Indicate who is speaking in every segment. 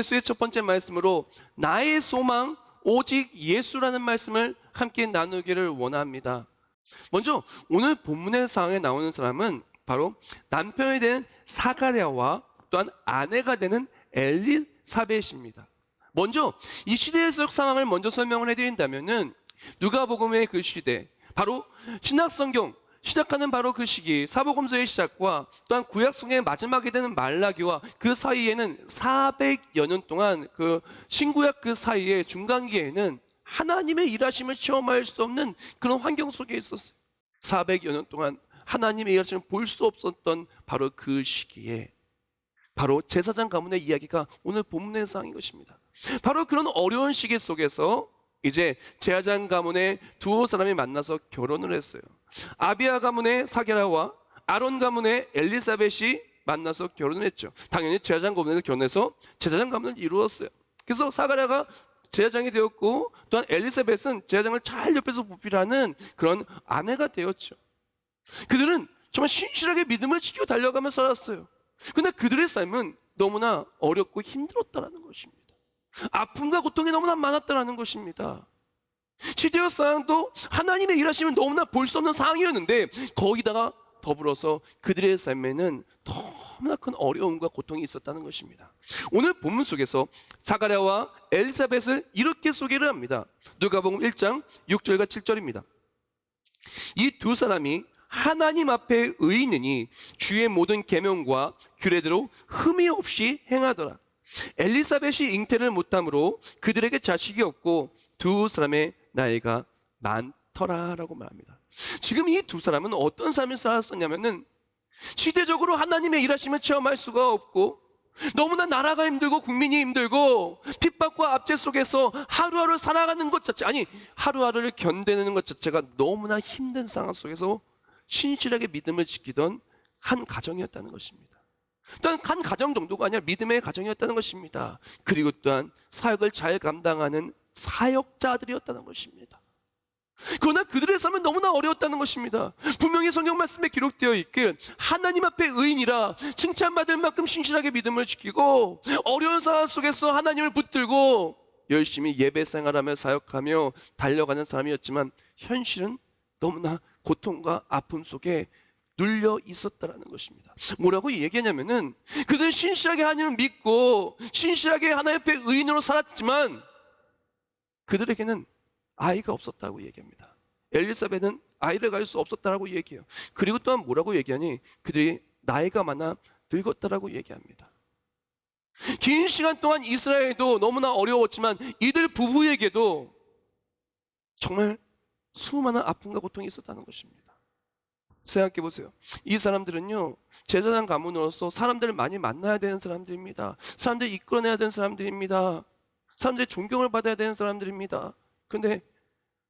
Speaker 1: 예수의 첫 번째 말씀으로 나의 소망 오직 예수라는 말씀을 함께 나누기를 원합니다. 먼저 오늘 본문의 상황에 나오는 사람은 바로 남편이 된 사가랴와 또한 아내가 되는 엘리사벳입니다. 먼저 이 시대의 상황을 먼저 설명을 해드린다면은 누가복음의 그 시대 바로 신약성경 시작하는 바로 그 시기 사복음서의 시작과 또한 구약성의 마지막에 되는 말라기와 그 사이에는 400여 년 동안 그 신구약 그 사이에 중간기에는 하나님의 일하심을 체험할 수 없는 그런 환경 속에 있었어요. 400여 년 동안 하나님의 일하심을 볼 수 없었던 바로 그 시기에 바로 제사장 가문의 이야기가 오늘 본문의 상인 것입니다. 바로 그런 어려운 시기 속에서 이제 제사장 가문의 두 사람이 만나서 결혼을 했어요. 아비아 가문의 사게라와 아론 가문의 엘리사벳이 만나서 결혼을 했죠. 당연히 제사장 가문에서 결혼해서 제사장 가문을 이루었어요. 그래서 사가랴가 제사장이 되었고 또한 엘리사벳은 제사장을 잘 옆에서 보필하는 그런 아내가 되었죠. 그들은 정말 신실하게 믿음을 지키고 달려가며 살았어요. 근데 그들의 삶은 너무나 어렵고 힘들었다라는 것입니다. 아픔과 고통이 너무나 많았다라는 것입니다. 시대의 상황도 하나님의 일하시면 너무나 볼 수 없는 상황이었는데 거기다가 더불어서 그들의 삶에는 너무나 큰 어려움과 고통이 있었다는 것입니다. 오늘 본문 속에서 사가랴와 엘사벳을 이렇게 소개를 합니다. 누가복음 1장 6절과 7절입니다. 이 두 사람이 하나님 앞에 의인이니 주의 모든 계명과 규례대로 흠이 없이 행하더라. 엘리사벳이 잉태를 못함으로 그들에게 자식이 없고 두 사람의 나이가 많더라라고 말합니다. 지금 이 두 사람은 어떤 삶을 살았었냐면은 시대적으로 하나님의 일하심을 체험할 수가 없고 너무나 나라가 힘들고 국민이 힘들고 핍박과 압제 속에서 하루하루 살아가는 것 자체 아니 하루하루를 견뎌내는 것 자체가 너무나 힘든 상황 속에서 신실하게 믿음을 지키던 한 가정이었다는 것입니다. 또한 한 가정 정도가 아니라 믿음의 가정이었다는 것입니다. 그리고 또한 사역을 잘 감당하는 사역자들이었다는 것입니다. 그러나 그들의 삶은 너무나 어려웠다는 것입니다. 분명히 성경 말씀에 기록되어 있길 하나님 앞에 의인이라 칭찬받을 만큼 신실하게 믿음을 지키고 어려운 상황 속에서 하나님을 붙들고 열심히 예배 생활하며 사역하며 달려가는 사람이었지만 현실은 너무나 고통과 아픔 속에 눌려 있었다라는 것입니다. 뭐라고 얘기하냐면은 그들은 신실하게 하나님을 믿고 신실하게 하나님 앞에 의인으로 살았지만 그들에게는 아이가 없었다고 얘기합니다. 엘리사벳은 아이를 가질 수 없었다라고 얘기해요. 그리고 또한 뭐라고 얘기하니 그들이 나이가 많아 늙었다라고 얘기합니다. 긴 시간 동안 이스라엘도 너무나 어려웠지만 이들 부부에게도 정말 수많은 아픔과 고통이 있었다는 것입니다. 생각해 보세요. 이 사람들은요, 제사장 가문으로서 사람들을 많이 만나야 되는 사람들입니다. 사람들을 이끌어내야 되는 사람들입니다. 사람들의 존경을 받아야 되는 사람들입니다. 근데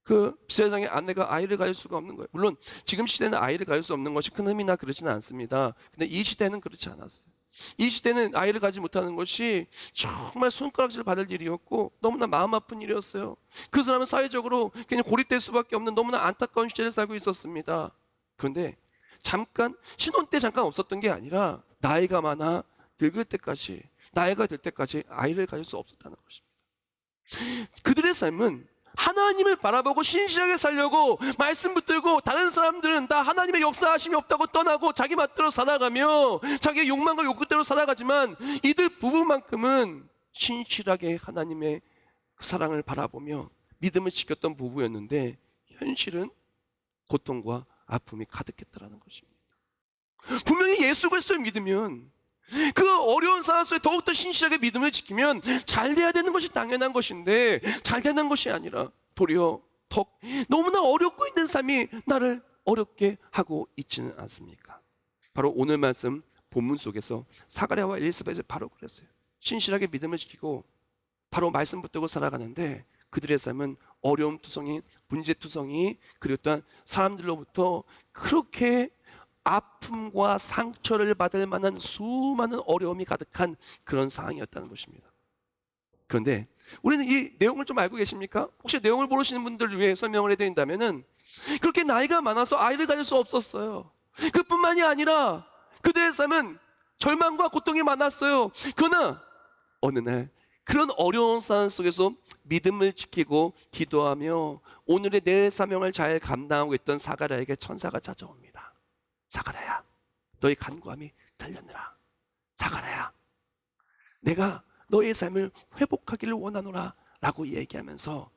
Speaker 1: 그 세상에 아내가 아이를 가질 수가 없는 거예요. 물론 지금 시대는 아이를 가질 수 없는 것이 큰 의미나 그렇지는 않습니다. 근데 이 시대는 그렇지 않았어요. 이 시대는 아이를 가지 못하는 것이 정말 손가락질 받을 일이었고 너무나 마음 아픈 일이었어요. 그 사람은 사회적으로 그냥 고립될 수밖에 없는 너무나 안타까운 시대를 살고 있었습니다. 그런데 잠깐 신혼 때 잠깐 없었던 게 아니라 나이가 많아 늙을 때까지 나이가 될 때까지 아이를 가질 수 없었다는 것입니다. 그들의 삶은 하나님을 바라보고 신실하게 살려고 말씀 붙들고 다른 사람들은 다 하나님의 역사하심이 없다고 떠나고 자기 맛대로 살아가며 자기의 욕망과 욕구대로 살아가지만 이들 부부만큼은 신실하게 하나님의 그 사랑을 바라보며 믿음을 지켰던 부부였는데 현실은 고통과 아픔이 가득했다라는 것입니다. 분명히 예수 그리스도를 믿으면 그 어려운 상황 속에 더욱더 신실하게 믿음을 지키면 잘 돼야 되는 것이 당연한 것인데 잘 되는 것이 아니라 도리어 더 너무나 어렵고 있는 삶이 나를 어렵게 하고 있지는 않습니까? 바로 오늘 말씀 본문 속에서 사가랴와 엘리사벳이 바로 그랬어요. 신실하게 믿음을 지키고 바로 말씀 붙들고 살아가는데 그들의 삶은 어려움 투성이, 문제 투성이, 그리고 또한 사람들로부터 그렇게 아픔과 상처를 받을 만한 수많은 어려움이 가득한 그런 상황이었다는 것입니다. 그런데 우리는 이 내용을 좀 알고 계십니까? 혹시 내용을 모르시는 분들을 위해 설명을 해드린다면은 그렇게 나이가 많아서 아이를 가질 수 없었어요. 그뿐만이 아니라 그들의 삶은 절망과 고통이 많았어요. 그러나 어느 날 그런 어려운 상황 속에서 믿음을 지키고 기도하며 오늘의 내 사명을 잘 감당하고 있던 사가랴에게 천사가 찾아옵니다. 사가랴야, 너의 간구함이 들렸느라. 사가랴야, 내가 너의 삶을 회복하기를 원하노라 라고 얘기하면서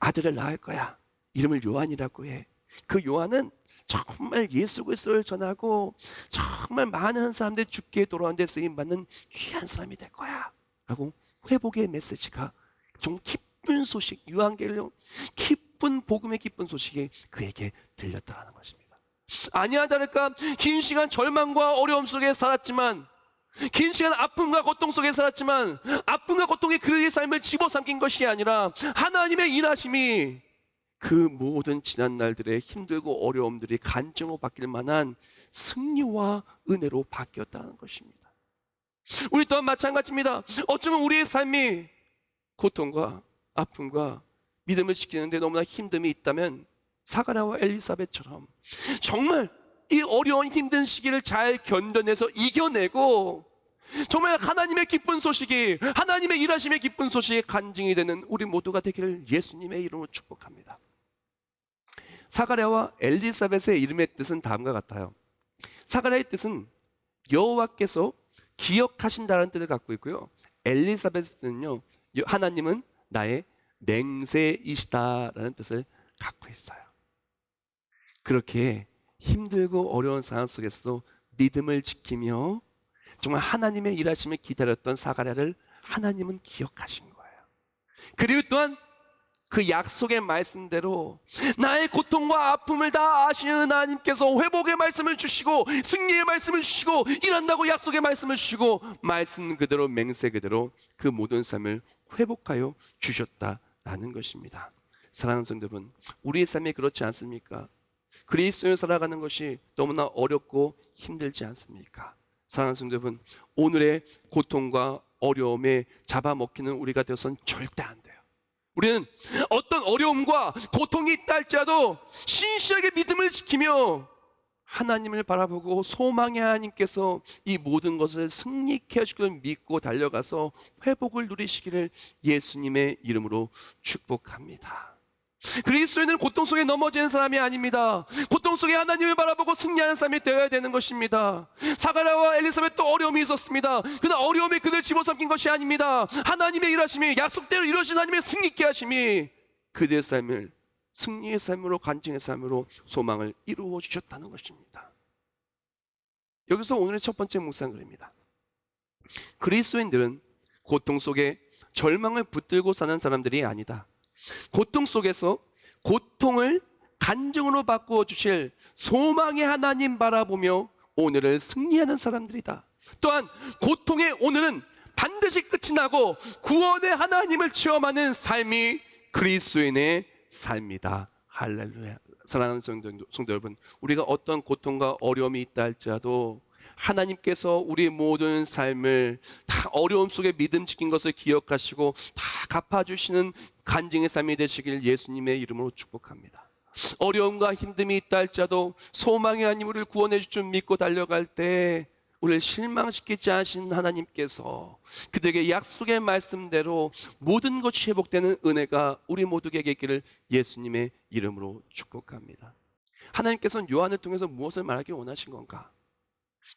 Speaker 1: 아들을 낳을 거야. 이름을 요한이라고 해. 그 요한은 정말 예수 그리스도를 전하고 정말 많은 사람들이 죽게 돌아오는데 쓰임 받는 귀한 사람이 될 거야. 라고 회복의 메시지가 좀 기쁜 소식, 유한계령 기쁜 복음의 기쁜 소식이 그에게 들렸다라는 것입니다. 아니야 다를까 긴 시간 절망과 어려움 속에 살았지만 긴 시간 아픔과 고통 속에 살았지만 아픔과 고통이 그의 삶을 집어삼킨 것이 아니라 하나님의 일하심이 그 모든 지난 날들의 힘들고 어려움들이 간증으로 바뀔 만한 승리와 은혜로 바뀌었다는 것입니다. 우리 또한 마찬가지입니다. 어쩌면 우리의 삶이 고통과 아픔과 믿음을 지키는데 너무나 힘듦이 있다면 사가라와 엘리사벳처럼 정말 이 어려운 힘든 시기를 잘 견뎌내서 이겨내고 정말 하나님의 기쁜 소식이 하나님의 일하심의 기쁜 소식이 간증이 되는 우리 모두가 되기를 예수님의 이름으로 축복합니다. 사가랴와 엘리사벳의 이름의 뜻은 다음과 같아요. 사가랴의 뜻은 여호와께서 기억하신다는 뜻을 갖고 있고요. 엘리사벳은요. 하나님은 나의 맹세이시다라는 뜻을 갖고 있어요. 그렇게 힘들고 어려운 상황 속에서도 믿음을 지키며 정말 하나님의 일하심을 기다렸던 사가랴를 하나님은 기억하신 거예요. 그리고 또한 그 약속의 말씀대로 나의 고통과 아픔을 다 아시는 하나님께서 회복의 말씀을 주시고 승리의 말씀을 주시고 일한다고 약속의 말씀을 주시고 말씀 그대로 맹세 그대로 그 모든 삶을 회복하여 주셨다라는 것입니다. 사랑하는 성도 여러분, 우리의 삶이 그렇지 않습니까? 그리스도에 살아가는 것이 너무나 어렵고 힘들지 않습니까? 사랑하는 성도 여러분, 오늘의 고통과 어려움에 잡아먹히는 우리가 되어서는 절대 안 돼요. 우리는 어떤 어려움과 고통이 있다 할지라도 신실하게 믿음을 지키며 하나님을 바라보고 소망의 하나님께서 이 모든 것을 승리케 하시길 믿고 달려가서 회복을 누리시기를 예수님의 이름으로 축복합니다. 그리스도인은 고통 속에 넘어지는 사람이 아닙니다. 고통 속에 하나님을 바라보고 승리하는 사람이 되어야 되는 것입니다. 사가랴와 엘리사벳도 어려움이 있었습니다. 그러나 어려움이 그들 집어삼킨 것이 아닙니다. 하나님의 일하심이 약속대로 이루어진 하나님의 승리케 하심이 그들의 삶을 승리의 삶으로 간증의 삶으로 소망을 이루어 주셨다는 것입니다. 여기서 오늘의 첫 번째 묵상글입니다. 그리스도인들은 고통 속에 절망을 붙들고 사는 사람들이 아니다. 고통 속에서 고통을 간증으로 바꾸어 주실 소망의 하나님 바라보며 오늘을 승리하는 사람들이다. 또한 고통의 오늘은 반드시 끝이 나고 구원의 하나님을 체험하는 삶이 그리스도인의 삶이다. 할렐루야. 사랑하는 성도, 성도 여러분, 우리가 어떤 고통과 어려움이 있다 할지라도 하나님께서 우리 모든 삶을 다 어려움 속에 믿음 지킨 것을 기억하시고 다 갚아주시는 간증의 삶이 되시길 예수님의 이름으로 축복합니다. 어려움과 힘듦이 있다 할지라도 소망의 하나님 우리를 구원해 주줄 믿고 달려갈 때 우리를 실망시키지 않으신 하나님께서 그들에게 약속의 말씀대로 모든 것이 회복되는 은혜가 우리 모두에게 있기를 예수님의 이름으로 축복합니다. 하나님께서는 요한을 통해서 무엇을 말하기 원하신 건가?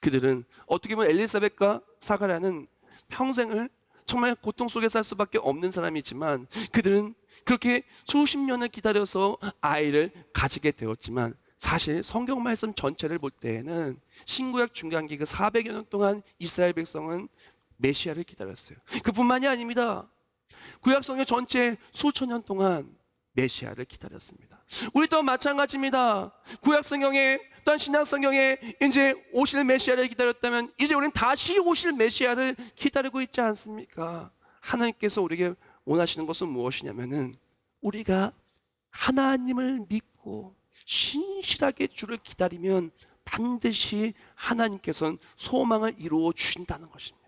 Speaker 1: 그들은 어떻게 보면 엘리사벳과 사가랴는 평생을 정말 고통 속에 살 수밖에 없는 사람이지만 그들은 그렇게 수십 년을 기다려서 아이를 가지게 되었지만 사실 성경 말씀 전체를 볼 때에는 신구약 중간기 그 400여 년 동안 이스라엘 백성은 메시아를 기다렸어요. 그뿐만이 아닙니다. 구약 성경 전체 수천 년 동안 메시아를 기다렸습니다. 우리 도 마찬가지입니다. 구약 성경에 또한 신약 성경에 이제 오실 메시아를 기다렸다면 이제 우리는 다시 오실 메시아를 기다리고 있지 않습니까? 하나님께서 우리에게 원하시는 것은 무엇이냐면은 우리가 하나님을 믿고 신실하게 주를 기다리면 반드시 하나님께서는 소망을 이루어 주신다는 것입니다.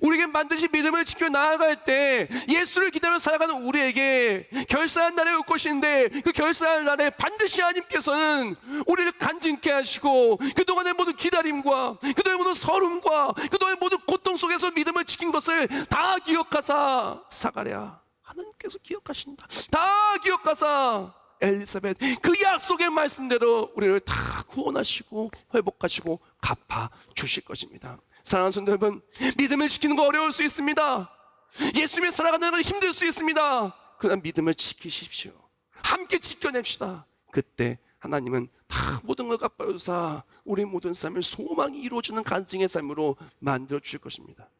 Speaker 1: 우리에게 반드시 믿음을 지켜 나아갈 때 예수를 기다려 살아가는 우리에게 결산한 날에 올 것인데 그 결산할 날에 반드시 하나님께서는 우리를 간증케 하시고 그동안의 모든 기다림과 그동안의 모든 서름과 그동안의 모든 고통 속에서 믿음을 지킨 것을 다 기억하사 사가랴. 하나님께서 기억하신다. 다 기억하사. 엘리사벳 그 약속의 말씀대로 우리를 다 구원하시고 회복하시고 갚아 주실 것입니다. 사랑하는 성도 여러분, 믿음을 지키는 거 어려울 수 있습니다. 예수님을 살아가는 건 힘들 수 있습니다. 그러나 믿음을 지키십시오. 함께 지켜냅시다. 그때 하나님은 다 모든 걸 갚아주사 우리 모든 삶을 소망이 이루어지는 간증의 삶으로 만들어 주실 것입니다.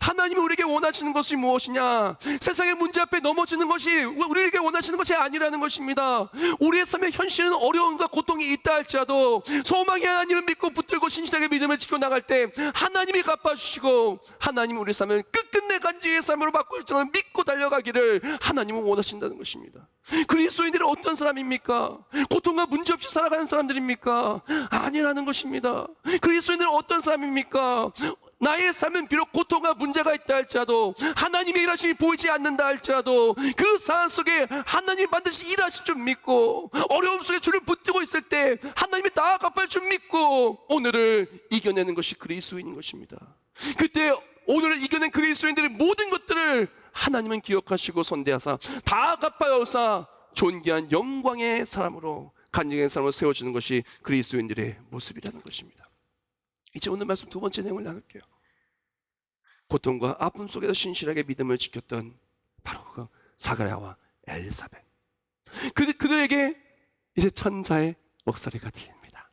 Speaker 1: 하나님이 우리에게 원하시는 것이 무엇이냐? 세상의 문제 앞에 넘어지는 것이 우리에게 원하시는 것이 아니라는 것입니다. 우리의 삶의 현실은 어려움과 고통이 있다 할지라도 소망의 하나님을 믿고 붙들고 신실하게 믿음을 지켜 나갈 때 하나님이 갚아주시고 하나님이 우리 삶을 끝끝내 간지의 삶으로 바꿀 줄을 믿고 달려가기를 하나님은 원하신다는 것입니다. 그리스도인들은 어떤 사람입니까? 고통과 문제 없이 살아가는 사람들입니까? 아니라는 것입니다. 그리스도인들은 어떤 사람입니까? 나의 삶은 비록 고통과 문제가 있다 할지라도 하나님의 일하심이 보이지 않는다 할지라도 그 상황 속에 하나님이 반드시 일하실 줄 믿고 어려움 속에 주를 붙들고 있을 때 하나님이 다 갚을 줄 믿고 오늘을 이겨내는 것이 그리스도인인 것입니다. 그때 오늘을 이겨낸 그리스도인들의 모든 것들을 하나님은 기억하시고 선대하사 다 갚아여사 존귀한 영광의 사람으로 간증의 사람으로 세워주는 것이 그리스도인들의 모습이라는 것입니다. 이제 오늘 말씀 두 번째 내용을 나눌게요. 고통과 아픔 속에서 신실하게 믿음을 지켰던 바로 그 사가랴와 엘사벳. 그, 그들에게 이제 천사의 목소리가 들립니다.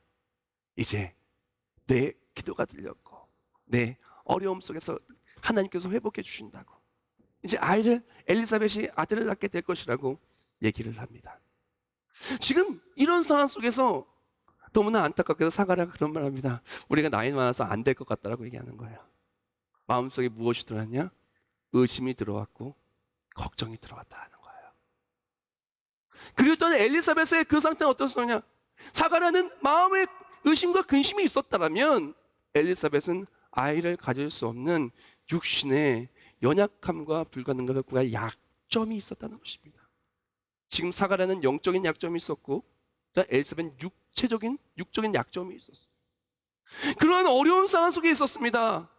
Speaker 1: 이제 내 기도가 들렸고 내 어려움 속에서 하나님께서 회복해 주신다고. 이제 아이를 엘리사벳이 아들을 낳게 될 것이라고 얘기를 합니다. 지금 이런 상황 속에서 너무나 안타깝게도 사가랴가 그런 말 합니다. 우리가 나이 많아서 안 될 것 같다라고 얘기하는 거예요. 마음속에 무엇이 들어왔냐? 의심이 들어왔고 걱정이 들어왔다는 거예요. 그리고 또 엘리사벳의 그 상태는 어떻었냐? 사가랴는 마음에 의심과 근심이 있었다면 엘리사벳은 아이를 가질 수 없는 육신의 연약함과 불가능과 약점이 있었다는 것입니다. 지금 사가랴는 영적인 약점이 있었고 엘사벳은 육 체적인 육적인 약점이 있었어요. 그런 어려운 상황 속에 있었습니다.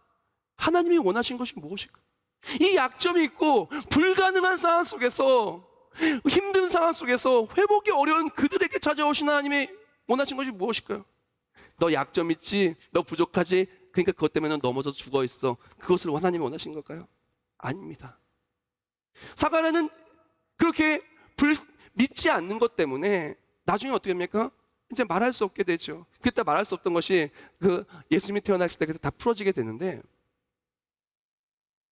Speaker 1: 하나님이 원하신 것이 무엇일까? 이 약점이 있고 불가능한 상황 속에서 힘든 상황 속에서 회복이 어려운 그들에게 찾아오신 하나님이 원하신 것이 무엇일까요? 너 약점 있지? 너 부족하지? 그러니까 그것 때문에 넌 넘어져 죽어 있어. 그것을 하나님이 원하신 걸까요? 아닙니다. 사가랴는 그렇게 불, 믿지 않는 것 때문에 나중에 어떻게 합니까? 이제 말할 수 없게 되죠. 그때 말할 수 없던 것이 그 예수님이 태어났을 때 그때 다 풀어지게 되는데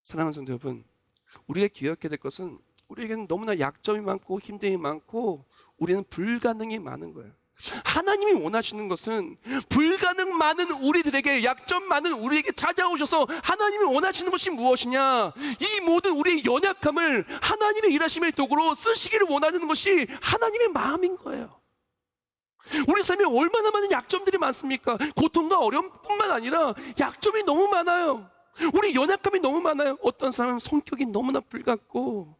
Speaker 1: 사랑하는 성도 여러분, 우리가 기억해야 될 것은 우리에게는 너무나 약점이 많고 힘듦이 많고 우리는 불가능이 많은 거예요. 하나님이 원하시는 것은 불가능 많은 우리들에게 약점 많은 우리에게 찾아오셔서 하나님이 원하시는 것이 무엇이냐? 이 모든 우리의 연약함을 하나님의 일하심의 도구로 쓰시기를 원하는 것이 하나님의 마음인 거예요. 우리 삶에 얼마나 많은 약점들이 많습니까? 고통과 어려움뿐만 아니라 약점이 너무 많아요. 우리 연약함이 너무 많아요. 어떤 사람은 성격이 너무나 불같고,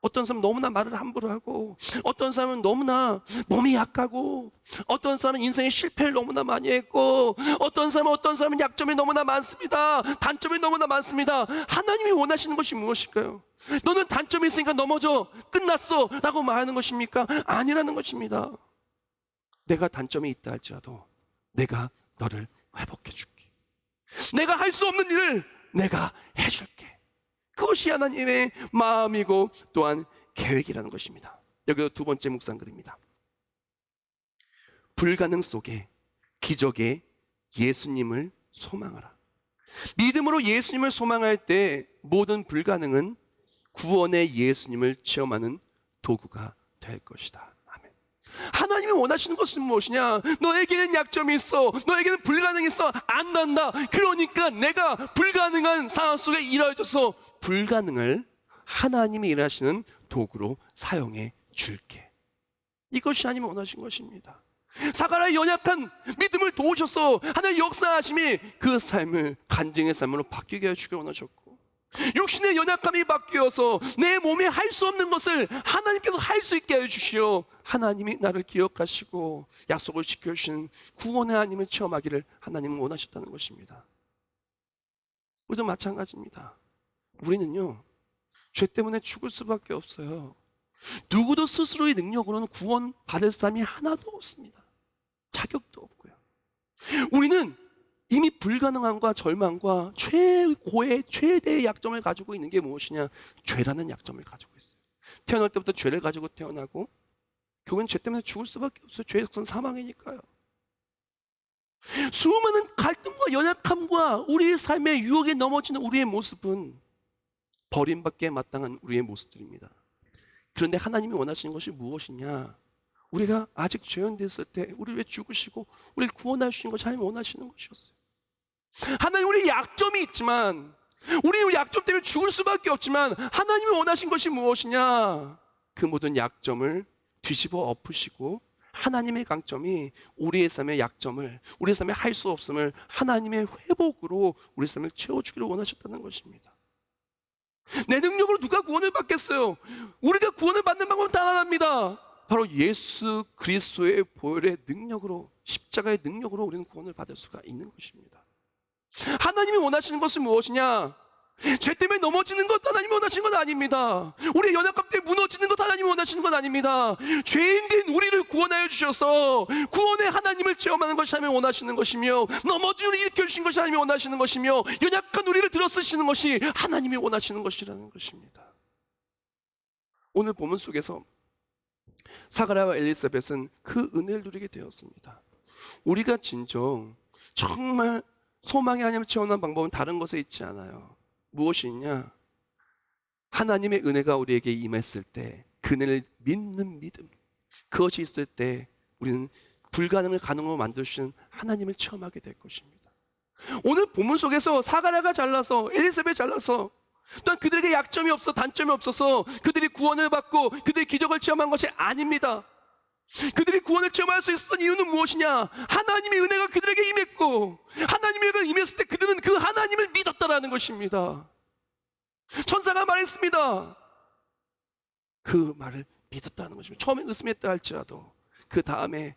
Speaker 1: 어떤 사람은 너무나 말을 함부로 하고, 어떤 사람은 너무나 몸이 약하고, 어떤 사람은 인생의 실패를 너무나 많이 했고, 어떤 사람은 어떤 사람은 약점이 너무나 많습니다. 단점이 너무나 많습니다. 하나님이 원하시는 것이 무엇일까요? 너는 단점이 있으니까 넘어져. 끝났어. 라고 말하는 것입니까? 아니라는 것입니다. 내가 단점이 있다 할지라도 내가 너를 회복해 줄게. 내가 할 수 없는 일을 내가 해줄게. 그것이 하나님의 마음이고 또한 계획이라는 것입니다. 여기서 두 번째 묵상글입니다. 불가능 속에 기적의 예수님을 소망하라. 믿음으로 예수님을 소망할 때 모든 불가능은 구원의 예수님을 체험하는 도구가 될 것이다. 하나님이 원하시는 것은 무엇이냐? 너에게는 약점이 있어. 너에게는 불가능이 있어. 안 난다. 그러니까 내가 불가능한 상황 속에 일하여줘서 불가능을 하나님이 일하시는 도구로 사용해 줄게. 이것이 하나님 원하신 것입니다. 사가라의 연약한 믿음을 도우셔서 하나님 역사하심이 그 삶을 간증의 삶으로 바뀌게 해주길 원하셨고 육신의 연약함이 바뀌어서 내 몸에 할수 없는 것을 하나님께서 할 수 있게 해주시어 하나님이 나를 기억하시고 약속을 지켜주신 구원의 하나님을 체험하기를 하나님은 원하셨다는 것입니다. 우리도 마찬가지입니다. 우리는요 죄 때문에 죽을 수밖에 없어요. 누구도 스스로의 능력으로는 구원 받을 사람이 하나도 없습니다. 자격도 없고요. 우리는 이미 불가능함과 절망과 최고의 최대의 약점을 가지고 있는 게 무엇이냐? 죄라는 약점을 가지고 있어요. 태어날 때부터 죄를 가지고 태어나고 결국엔 죄 때문에 죽을 수밖에 없어요. 죄는 사망이니까요. 수많은 갈등과 연약함과 우리의 삶의 유혹에 넘어지는 우리의 모습은 버림받기에 마땅한 우리의 모습들입니다. 그런데 하나님이 원하시는 것이 무엇이냐? 우리가 아직 죄연됐을 때 우리를 왜 죽으시고 우리를 주신 것이 하나님 원하시는 것이었어요. 하나님 우리 약점이 있지만 우리 약점 때문에 죽을 수밖에 없지만 하나님이 원하신 것이 무엇이냐? 그 모든 약점을 뒤집어 엎으시고 하나님의 강점이 우리의 삶의 약점을 우리의 삶에 할수 없음을 하나님의 회복으로 우리 삶을 채워주기를 원하셨다는 것입니다. 내 능력으로 누가 구원을 받겠어요? 우리가 구원을 받는 방법은 단 하나입니다. 바로 예수 그리스도의 보혈의 능력으로 십자가의 능력으로 우리는 구원을 받을 수가 있는 것입니다. 하나님이 원하시는 것은 무엇이냐? 죄 때문에 넘어지는 것 하나님이 원하시는 건 아닙니다. 우리의 연약함 때문에 무너지는 것 하나님이 원하시는 건 아닙니다. 죄인 된 우리를 구원하여 주셔서 구원의 하나님을 체험하는 것이 하나님이 원하시는 것이며 넘어진 우리를 일으켜 주신 것이 하나님이 원하시는 것이며 연약한 우리를 들어쓰시는 것이 하나님이 원하시는 것이라는 것입니다. 오늘 본문 속에서 사가라와 엘리사벳은 그 은혜를 누리게 되었습니다. 우리가 진정 정말 소망의 하나님을 체험하는 방법은 다른 것에 있지 않아요. 무엇이 있냐? 하나님의 은혜가 우리에게 임했을 때 그네를 믿는 믿음 그것이 있을 때 우리는 불가능을 가능으로 만들어주시는 하나님을 체험하게 될 것입니다. 오늘 본문 속에서 사가랴가 잘나서 엘리사벳 잘나서 또한 그들에게 약점이 없어 단점이 없어서 그들이 구원을 받고 그들이 기적을 체험한 것이 아닙니다. 그들이 구원을 체험할 수 있었던 이유는 무엇이냐? 하나님의 은혜가 그들에게 임했고 하나님의 은혜가 임했을 때 그들은 그 하나님을 믿었다라는 것입니다. 천사가 말했습니다. 그 말을 믿었다는 것입니다. 처음에 의심했다 할지라도 그 다음에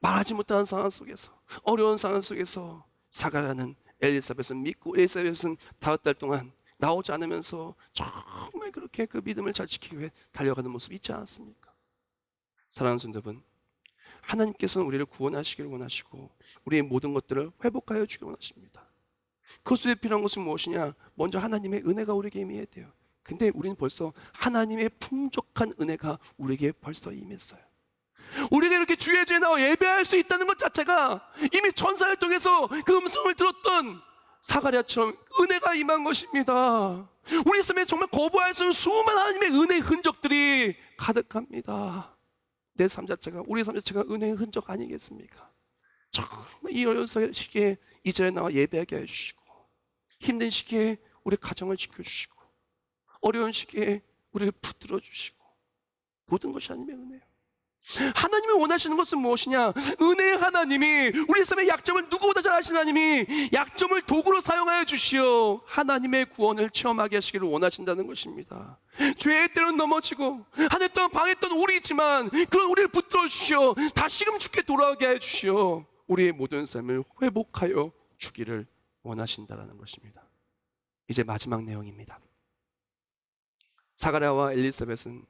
Speaker 1: 말하지 못하는 상황 속에서 어려운 상황 속에서 사가라는 엘리사벳은 믿고 엘리사벳은 다섯 달 동안 나오지 않으면서 정말 그렇게 그 믿음을 잘 지키기 위해 달려가는 모습이 있지 않았습니까? 사랑하는 성도분, 하나님께서는 우리를 구원하시기를 원하시고 우리의 모든 것들을 회복하여 주기 원하십니다. 그것 위해 필요한 것은 무엇이냐? 먼저 하나님의 은혜가 우리에게 임해야 돼요. 근데 우리는 벌써 하나님의 풍족한 은혜가 우리에게 벌써 임했어요. 우리가 이렇게 주의 제에 나와 예배할 수 있다는 것 자체가 이미 천사를 통해서 그 음성을 들었던 사가랴처럼 은혜가 임한 것입니다. 우리 삶에 정말 거부할 수 없는 수많은 하나님의 은혜의 흔적들이 가득합니다. 내삶 자체가 우리 삶 자체가 은혜의 흔적 아니겠습니까? 정말 이 어려운 시기에 이 자리에 나와 예배하게 해주시고 힘든 시기에 우리 가정을 지켜주시고 어려운 시기에 우리를 붙들어 주시고 모든 것이 하나님의 은혜예요. 하나님이 원하시는 것은 무엇이냐? 은혜의 하나님이 우리 삶의 약점을 누구보다 잘 아시는 하나님이 약점을 도구로 사용하여 주시어 하나님의 구원을 체험하게 하시기를 원하신다는 것입니다. 죄의 때로 넘어지고 한 해 동안 방했던 우리지만 그런 우리를 붙들어 주시어 다시금 주께 돌아오게 해 주시어 우리의 모든 삶을 회복하여 주기를 원하신다라는 것입니다. 이제 마지막 내용입니다. 사가랴와 엘리사벳은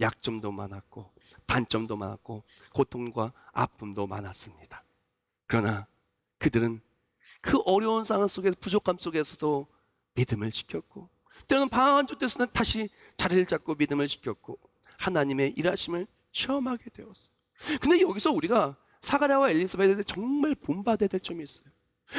Speaker 1: 약점도 많았고 단점도 많았고 고통과 아픔도 많았습니다. 그러나 그들은 그 어려운 상황 속에서 부족함 속에서도 믿음을 지켰고 때로는 방황한 쪽에서는 다시 자리를 잡고 믿음을 지켰고 하나님의 일하심을 체험하게 되었어요. 근데 여기서 우리가 사가랴와 엘리사벳에 정말 본받아야 될 점이 있어요.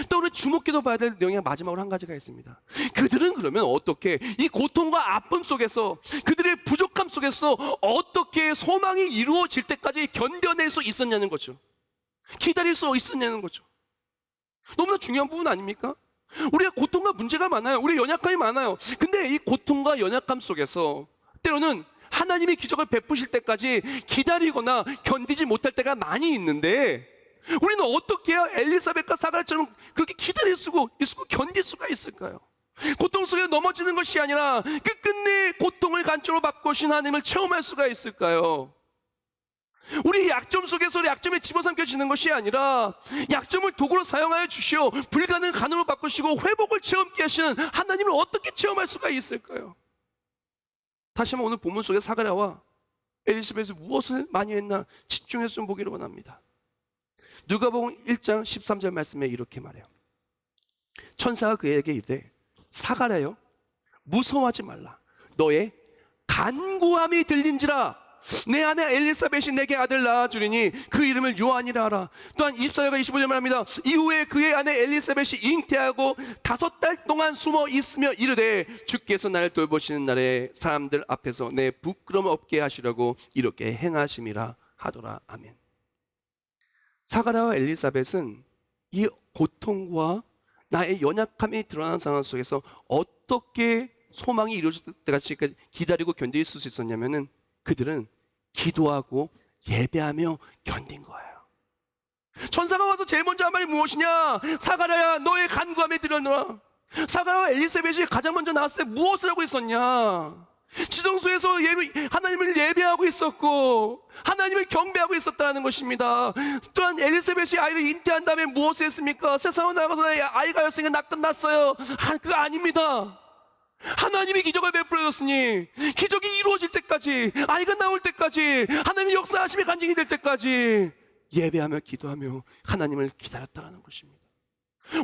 Speaker 1: 또 우리 주목해도 봐야 될 내용이 마지막으로 한 가지가 있습니다. 그들은 그러면 어떻게 이 고통과 아픔 속에서 그들의 부족함 속에서 어떻게 소망이 이루어질 때까지 견뎌낼 수 있었냐는 거죠. 기다릴 수 있었냐는 거죠. 너무나 중요한 부분 아닙니까? 우리가 고통과 문제가 많아요. 우리 연약함이 많아요. 근데 이 고통과 연약함 속에서 때로는 하나님이 기적을 베푸실 때까지 기다리거나 견디지 못할 때가 많이 있는데 우리는 어떻게 해야 엘리사벳과 사가랴처럼 그렇게 기다릴 수고 있고 견딜 수가 있을까요? 고통 속에 넘어지는 것이 아니라 끝끝내 고통을 간절로 받고 신 하나님을 체험할 수가 있을까요? 우리 약점 속에서 약점에 집어삼켜지는 것이 아니라 약점을 도구로 사용하여 주시오 불가능 간으로 바꾸시고 회복을 체험케 하시는 하나님을 어떻게 체험할 수가 있을까요? 다시 한번 오늘 본문 속에 사가랴와 엘리사벳이 무엇을 많이 했나 집중해서 좀 보기를 원합니다. 누가복음 1장 13절 말씀에 이렇게 말해요. 천사가 그에게 이르되 사가랴여 무서워하지 말라. 너의 간구함이 들린지라 내 아내 엘리사벳이 내게 아들 낳아주리니 그 이름을 요한이라 하라. 또한 24절과 25절 말합니다. 이후에 그의 아내 엘리사벳이 잉태하고 다섯 달 동안 숨어 있으며 이르되 주께서 나를 돌보시는 날에 사람들 앞에서 내 부끄럼 없게 하시려고 이렇게 행하심이라 하더라. 아멘. 사가랴와 엘리사벳은 이 고통과 나의 연약함이 드러나는 상황 속에서 어떻게 소망이 이루어질 때까지 기다리고 견딜 수 있었냐면은 그들은 기도하고 예배하며 견딘 거예요. 천사가 와서 제일 먼저 한 말이 무엇이냐? 사가랴야 너의 간구함에 들여놓아. 사가랴와 엘리사벳이 가장 먼저 나왔을 때 무엇을 하고 있었냐? 지성소에서 예배, 하나님을 예배하고 있었고 하나님을 경배하고 있었다는 것입니다. 또한 엘리사벳이 아이를 잉태한 다음에 무엇을 했습니까? 세상을 나가서 아이가 였으니까 나 끝났어요. 아, 그거 아닙니다. 하나님이 기적을 베풀어줬으니 기적이 이루어질 때까지 아이가 나올 때까지 하나님의 역사하심이 간증이 될 때까지 예배하며 기도하며 하나님을 기다렸다는 것입니다.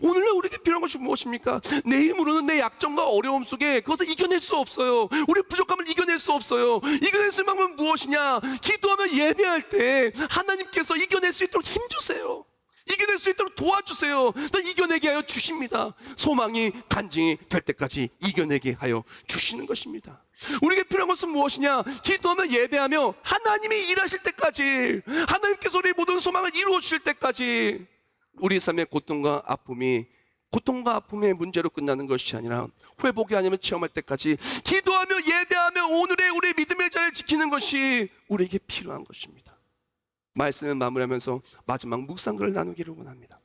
Speaker 1: 오늘날 우리에게 필요한 것이 무엇입니까? 내 힘으로는 내 약점과 어려움 속에 그것을 이겨낼 수 없어요. 우리 부족함을 이겨낼 수 없어요. 이겨낼 수 있는 방법은 무엇이냐? 기도하며 예배할 때 하나님께서 이겨낼 수 있도록 힘주세요. 이겨낼 수 있도록 도와주세요. 또 이겨내게 하여 주십니다. 소망이 간증이 될 때까지 이겨내게 하여 주시는 것입니다. 우리에게 필요한 것은 무엇이냐? 기도하며 예배하며 하나님이 일하실 때까지 하나님께서 우리 모든 소망을 이루어 주실 때까지 우리 삶의 고통과 아픔이 고통과 아픔의 문제로 끝나는 것이 아니라 회복이 아니면 체험할 때까지 기도하며 예배하며 오늘의 우리 믿음의 자리를 지키는 것이 우리에게 필요한 것입니다. 말씀을 마무리하면서 마지막 묵상글을 나누기를 원합니다.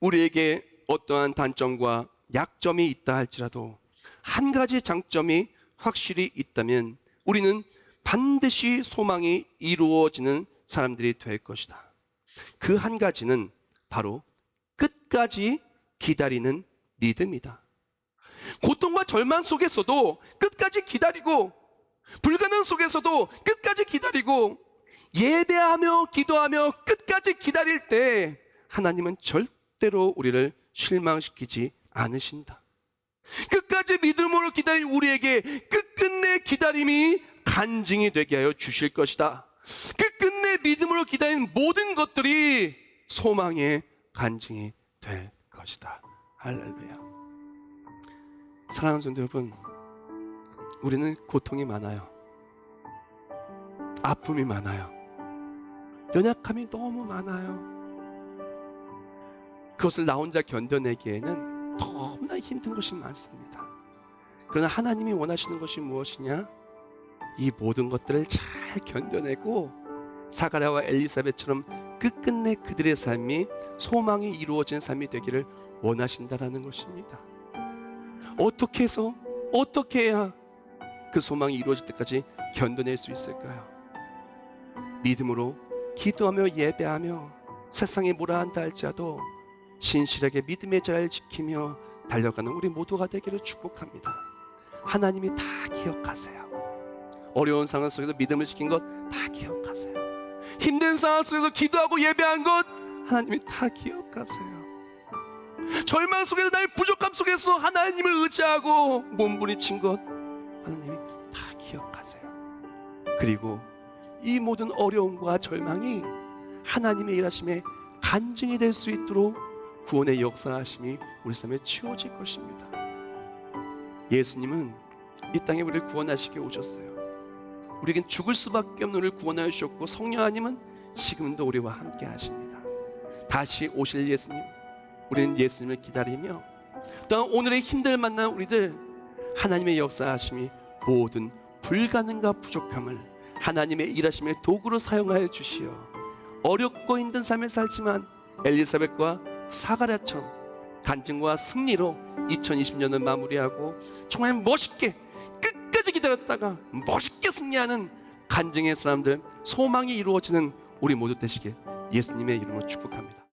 Speaker 1: 우리에게 어떠한 단점과 약점이 있다 할지라도 한 가지 장점이 확실히 있다면 우리는 반드시 소망이 이루어지는 사람들이 될 것이다. 그 한 가지는 바로 끝까지 기다리는 믿음이다. 고통과 절망 속에서도 끝까지 기다리고 불가능 속에서도 끝까지 기다리고 예배하며 기도하며 끝까지 기다릴 때 하나님은 절대로 우리를 실망시키지 않으신다. 끝까지 믿음으로 기다린 우리에게 끝끝내 기다림이 간증이 되게 하여 주실 것이다. 끝끝 내 믿음으로 기다린 모든 것들이 소망의 간증이 될 것이다. 할렐루야. 사랑하는 성도 여러분, 우리는 고통이 많아요. 아픔이 많아요. 연약함이 너무 많아요. 그것을 나 혼자 견뎌내기에는 너무나 힘든 것이 많습니다. 그러나 하나님이 원하시는 것이 무엇이냐? 이 모든 것들을 잘 견뎌내고 사가랴와 엘리사벳처럼 끝끝내 그들의 삶이 소망이 이루어진 삶이 되기를 원하신다라는 것입니다. 어떻게 해서 어떻게 해야 그 소망이 이루어질 때까지 견뎌낼 수 있을까요? 믿음으로 기도하며 예배하며 세상에 뭐라 한다 할지라도 신실하게 믿음의 자리를 지키며 달려가는 우리 모두가 되기를 축복합니다. 하나님이 다 기억하세요. 어려운 상황 속에서 믿음을 지킨 것 다 기억하세요. 힘든 상황 속에서 기도하고 예배한 것 하나님이 다 기억하세요. 절망 속에서 나의 부족함 속에서 하나님을 의지하고 몸부림친 것 하나님이 다 기억하세요. 그리고 이 모든 어려움과 절망이 하나님의 일하심에 간증이 될 수 있도록 구원의 역사하심이 우리 삶에 치워질 것입니다. 예수님은 이 땅에 우리를 구원하시게 오셨어요. 우리에겐 죽을 수밖에 없는 우리를 구원하여 주셨고 성령 하나님은 지금도 우리와 함께 하십니다. 다시 오실 예수님, 우리는 예수님을 기다리며 또한 오늘의 힘들 만난 우리들 하나님의 역사하심이 모든 불가능과 부족함을 하나님의 일하심의 도구로 사용하여 주시어 어렵고 힘든 삶을 살지만 엘리사벳과 사가랴처럼 간증과 승리로 2020년을 마무리하고 정말 멋있게 기다렸다가 멋있게 승리하는 간증의 사람들 소망이 이루어지는 우리 모두 되시길 예수님의 이름으로 축복합니다.